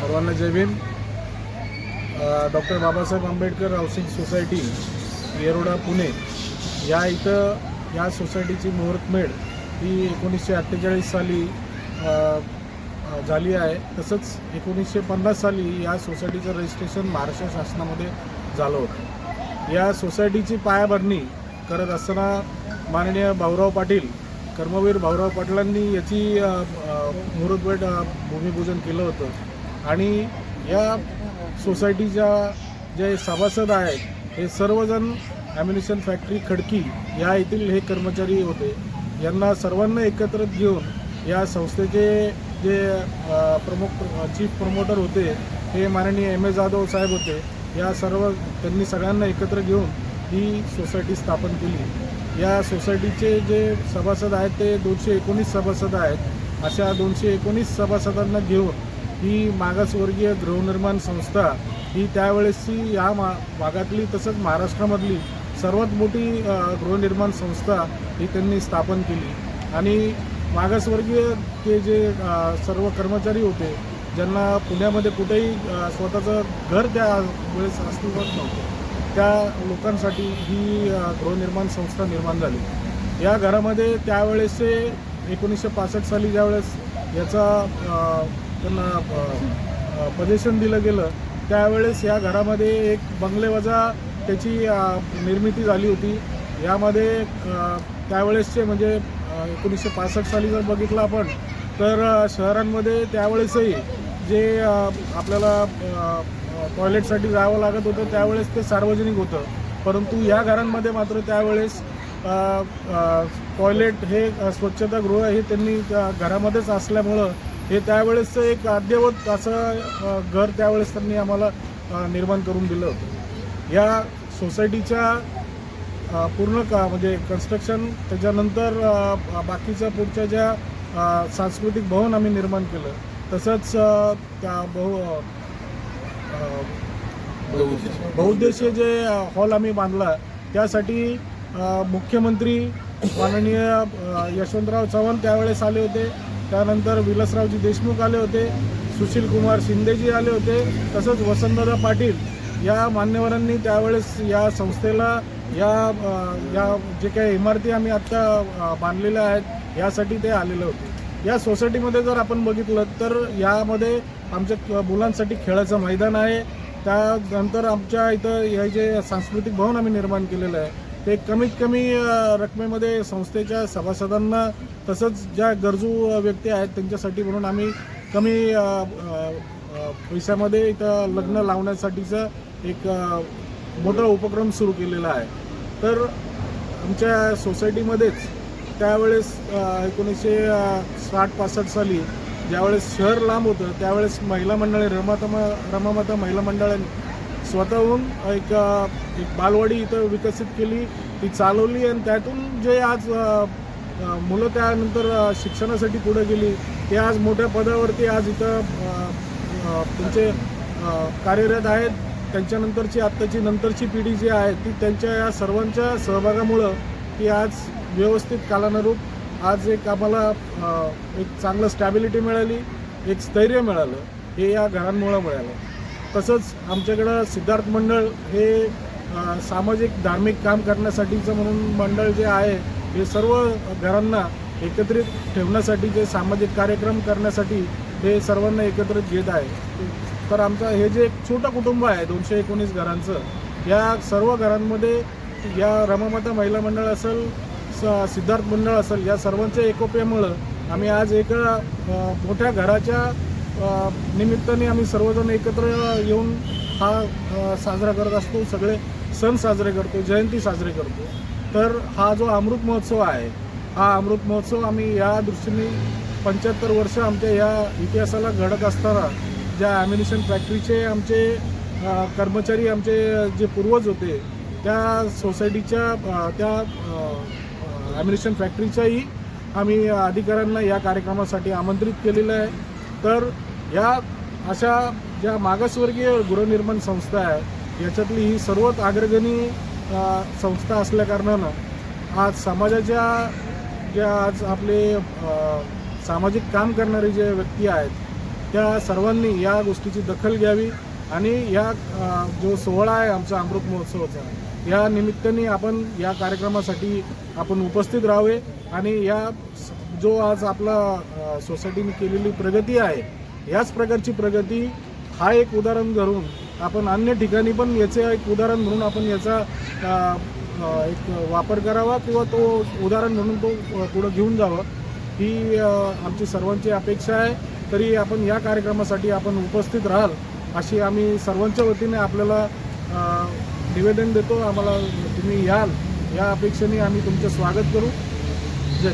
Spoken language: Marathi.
सर्वांना जय Bhim. Doctor Babasaheb Ambedkar housing society Yerawada Pune या इथं या सोसायटीची मुहूर्तमेढ ही एकोणीसशे अठ्ठेचाळीस साली झाली आहे. तसंच एकोणीसशे पन्नास साली या सोसायटीचं रजिस्ट्रेशन महाराष्ट्र शासनामध्ये झालं होतं. या सोसायटीची पायाभरणी करत असताना माननीय भाऊराव पाटील कर्मवीर भाऊराव पाटलांनी याची अ, मुहूर्तमेढ भूमिपूजन केलं होतं. आणि या सोसायटीच्या जे सभासद आहेत हे सर्वजण ॲम्युनिशन फॅक्टरी खडकी या येथील हे कर्मचारी होते. यांना सर्वांना एकत्र घेऊन या संस्थेचे जे प्रमुख चीफ प्रमोटर होते हे माननीय एम ए जाधव साहेब होते. या सर्व त्यांनी सगळ्यांना एकत्र घेऊन ही सोसायटी स्थापन केली. या सोसायटीचे जे सभासद आहेत ते दोनशे एकोणीस सभासद आहेत. अशा दोनशे एकोणीस सभासदांना घेऊन ही मागासवर्गीय गृहनिर्माण संस्था ही त्यावेळेसची या मा भागातली तसंच महाराष्ट्रामधली सर्वात मोठी गृहनिर्माण संस्था ही त्यांनी स्थापन केली. आणि मागासवर्गीय ते जे सर्व कर्मचारी होते ज्यांना पुण्यामध्ये कुठेही स्वतःचं घर त्या वेळेस अस्तित्वात नव्हतं त्या लोकांसाठी ही गृहनिर्माण संस्था निर्माण झाली. या घरामध्ये त्यावेळेसचे एकोणीसशे पासष्ट साली ज्यावेळेस याचा त्यांना पजेशन दिलं गेलं त्यावेळेस या घरामध्ये एक बंगलेवजा त्याची निर्मिती झाली होती. यामध्ये त्यावेळेसचे म्हणजे एकोणीसशे पासष्ट साली जर बघितलं आपण तर शहरांमध्ये त्यावेळेसही जे आपल्याला टॉयलेटसाठी जावं लागत होतं त्यावेळेस ते सार्वजनिक होतं. परंतु या घरांमध्ये मात्र त्यावेळेस टॉयलेट हे स्वच्छतागृह हे त्यांनी घरामध्येच असल्यामुळं हे त्यावेळेसचं एक अद्ययावत असं घर त्यावेळेस त्यांनी आम्हाला निर्माण करून दिलं होतं. या सोसायटीच्या पूर्ण का म्हणजे कन्स्ट्रक्शन त्याच्यानंतर बाकीच्या पुढच्या ज्या सांस्कृतिक भवन आम्ही निर्माण केलं तसंच त्या बहु अ, बहुउद्देशीय जे हॉल आम्ही बांधला त्यासाठी मुख्यमंत्री माननीय यशवंतराव चव्हाण त्यावेळेस आले होते. त्यानंतर विलासरावजी देशमुख आले होते सुशील कुमार शिंदेजी आले होते तसंच वसंतदादा पाटील या मान्यवरांनी त्यावेळेस या संस्थेला या या जे काही इमारती आम्ही आत्ता बांधलेल्या आहेत यासाठी ते आलेले होते. या सोसायटीमध्ये जर आपण बघितलं तर यामध्ये आमच्या मुलांसाठी खेळाचं मैदान आहे. त्यानंतर आमच्या इथं हे जे सांस्कृतिक भवन आम्ही निर्माण केलेलं आहे. ते कमीत कमी रकमेमध्ये संस्थेच्या सभासदांना तसंच ज्या गरजू व्यक्ती आहेत त्यांच्यासाठी म्हणून आम्ही कमी पैशामध्ये इथं लग्न लावण्यासाठीचं एक मोठा उपक्रम सुरू केलेला आहे. तर आमच्या सोसायटीमध्येच त्यावेळेस एकोणीसशे साठ पासष्ट साली ज्यावेळेस शहर लांब होतं त्यावेळेस महिला मंडळे रमातमा रमामाता महिला मंडळाने स्वतःहून एक एक बालवाडी इथं विकसित केली ती चालवली आणि त्यातून जे आज मुलं त्यानंतर शिक्षणासाठी पुढे गेली ते आज मोठ्या पदावरती आज इथं त्यांचे कार्यरत आहेत. त्यांच्यानंतरची आत्ताची नंतरची पिढी जी आहे ती त्यांच्या या सर्वांच्या सहभागामुळं ती आज व्यवस्थित कालानुरूप आज एक आम्हाला एक चांगलं स्टॅबिलिटी मिळाली एक स्थैर्य मिळालं हे या घरांमुळं मिळालं. तसंच आमच्याकडं सिद्धार्थ मंडळ हे सामाजिक धार्मिक काम करण्यासाठीचं म्हणून मंडळ जे आहे हे सर्व घरांना एकत्रित ठेवण्यासाठी जे सामाजिक कार्यक्रम करण्यासाठी हे सर्वांना एकत्रित घेत आहे. तर आमचं हे जे एक छोटं कुटुंब आहे दोनशे एकोणीस घरांचं या सर्व घरांमध्ये या रमामाता महिला मंडळ असेल स सिद्धार्थ मंडळ असेल या सर्वांच्या एकोप्यामुळं आम्ही आज एका मोठ्या घराच्या निमित्ताने आम्ही सर्वजण एकत्र येऊन हा साजरा करत असतो. सगळे सण साजरे करतो जयंती साजरे करतो. तर हा जो अमृत महोत्सव आहे हा अमृत महोत्सव आम्ही या दृष्टीने पंच्याहत्तर वर्ष आमच्या या इतिहासाला घडत असताना ज्या ॲम्युनिशन फॅक्टरीचे आमचे कर्मचारी आमचे जे पूर्वज होते त्या सोसायटीच्या त्या ॲम्युनिशन फॅक्टरीच्याही आम्ही अधिकाऱ्यांना या कार्यक्रमासाठी आमंत्रित केलेलं आहे. तर या अशा ज्या मागासवर्गीय गृहनिर्माण संस्था आहे याच्यातली ही सर्वात अग्रगणी संस्था असल्याकारणानं आज समाजाच्या ज्या आज आपले सामाजिक काम करणारे जे व्यक्ती आहेत त्या सर्वांनी या गोष्टीची दखल घ्यावी आणि या जो सोहळा आहे आमचा अमृत महोत्सवाचा या निमित्ताने आपण या कार्यक्रमासाठी आपण उपस्थित राहावे आणि या जो आज आपला सोसायटीने केलेली प्रगती आहे याच प्रकारची प्रगती हा एक उदाहरण धरून आपण अन्य ठिकाणी पण याचे एक उदाहरण म्हणून आपण याचा एक वापर करावा किंवा तो उदाहरण म्हणून तो पुढं घेऊन जावा. ही आमची सर्वांची अपेक्षा आहे. तरी आपण या कार्यक्रमासाठी आपण उपस्थित राहाल अशी आम्ही सर्वांच्या वतीने आपल्याला निवेदन देतो. आम्हाला तुम्ही याल. या अपेक्षेने आम्ही तुमचं स्वागत करू. जय